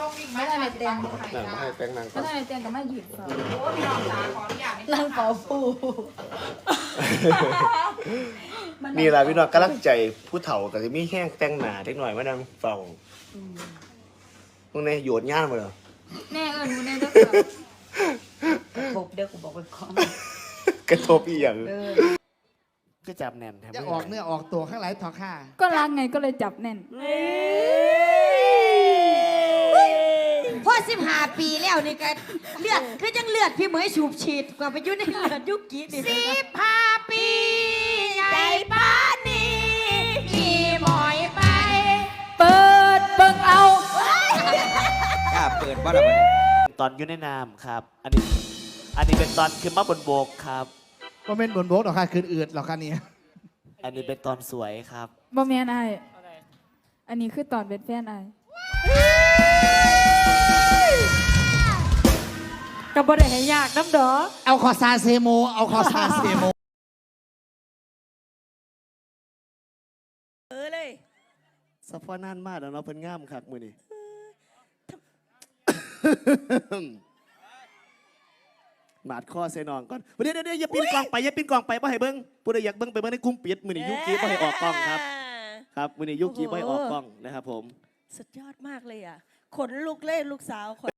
ส้มวิ่งไม่ได้ในเตียงหนังให้แต่งหนังก่ไม่อนได้ในเตียงก็ไม่หยิบฝาโอ้พี่น้องจ๋าขออนุญาตนั่งเป่าปูนี่แหละพี่น้องกำลังใจผู้เฒ่าก็จะมีแห้งแต่งหนาเล็กหน่อยมานั่งเฝ้าตรงนี้โยนย่านมาเลย แน่เอิญกูแน่เด้อครบเด้อกูบอกไว้ก่อนกระทบอีหยังเออก็จับแน่นแถมจะออกเนื้อออกตัวข้างไหลทอค่าก็รักไงก็เลยจับแน่นพ่อสิบ ห้าปีแล้วนี่ก็เลือดคือจังเลือดพี่เหมยสูบฉีดกว่าไปอยู่ในเลือดยุคกี้นี่สิบห้าปีใจป้านนี้ขี่หมอยไปเปิดเบิ่งเอา กล้าเปิดบ้านเราเนี่ยตอนอยู่ในน้ำครับ อันนี้ อันนี้เป็นตอนขึ้นมาบนบกครับ ก็เป็นบนโบกหรอกค่ะคืนอืดหรอกค่ะเนี่ยอันนี้เป็นตอนสวยครับบ่แม่นไอายอันนี้คือตอนเป็นแฟนไอาย บ่ได้ให้ยากน้ำดอกเอาคอซาเซโม เอาคอซาเซโม เออเลย สะพอนานมากแล้วเนาะเพิ่นงามครับมือนี้หมาดข้อเซนองก่อนเดี๋ยวเดี๋ยวเดี๋ยวอย่าปีนกล่องไปอย่าปีนกล่องไปบ่ให้เบิ้งผู้ใดอยากเบิ้งไปเบิ้งในกลุ่มปิดมือนี้ยุกี้บ่ให้ออกกล้องครับ ครับมือนี้ยุกี้บ่ให้ออกกล้องนะครับผม สุดยอดมากเลยอะ ขนลุกเล่ลูกสาวขน